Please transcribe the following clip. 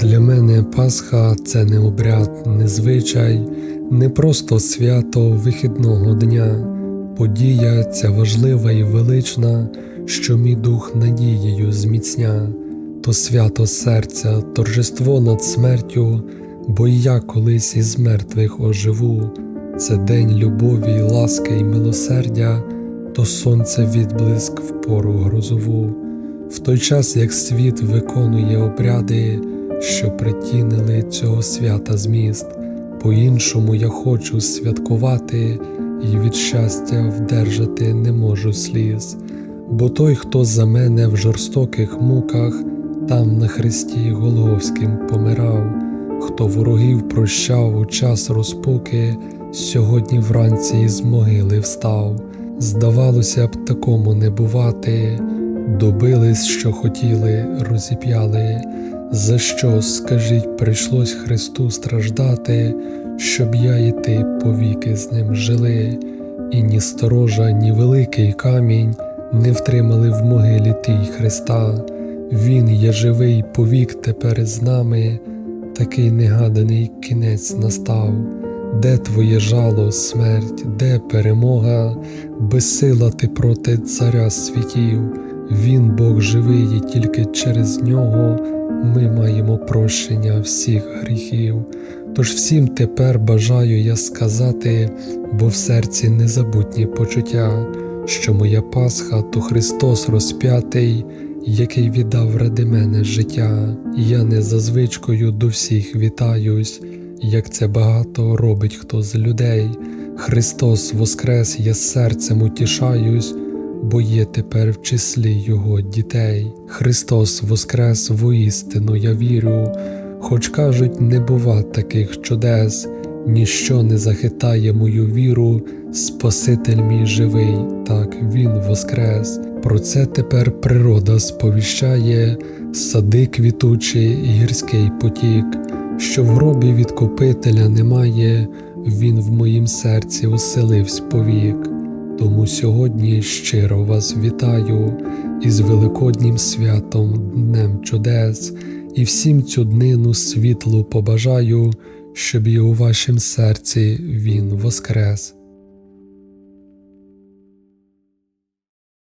Для мене Пасха це не обряд, не звичай, не просто свято вихідного дня, подія ця важлива і велична, що мій дух надією зміцня, то свято серця, торжество над смертю, бо і я колись із мертвих оживу. Це день любові, ласки й милосердя, то сонце відблиск в пору грозову. В той час, як світ виконує обряди, що притінили цього свята зміст, по-іншому я хочу святкувати і від щастя вдержати не можу сліз, бо той, хто за мене в жорстоких муках, там на хресті Голговським помирав, хто ворогів прощав у час розпуки, сьогодні вранці із могили встав. Здавалося б, такому не бувати. Добились, що хотіли, розіп'яли. За що, скажіть, прийшлось Христу страждати, щоб я і ти повіки з ним жили, і ні сторожа, ні великий камінь не втримали в могилі тій Христа. Він є живий повік тепер з нами, такий негаданий кінець настав. Де твоє жало, смерть, де перемога, безсила ти проти царя світів, він Бог живий, і тільки через нього ми маємо прощення всіх гріхів. Тож всім тепер бажаю я сказати, бо в серці незабутні почуття, що моя Пасха то Христос розп'ятий, який віддав ради мене життя. Я не за звичкою до всіх вітаюсь як це багато робить хто з людей. Христос воскрес, я серцем утішаюсь, бо є тепер в числі Його дітей. Христос воскрес воістину я вірю, хоч кажуть, не бува таких чудес, ніщо не захитає мою віру, Спаситель мій живий, так Він воскрес. Про це тепер природа сповіщає, сади квітучі і гірський потік що в гробі відкупителя немає, він в моїм серці оселився повік. Тому сьогодні щиро вас вітаю із Великоднім святом, Днем Чудес, і всім цю днину світлу побажаю, щоб і у вашім серці він воскрес.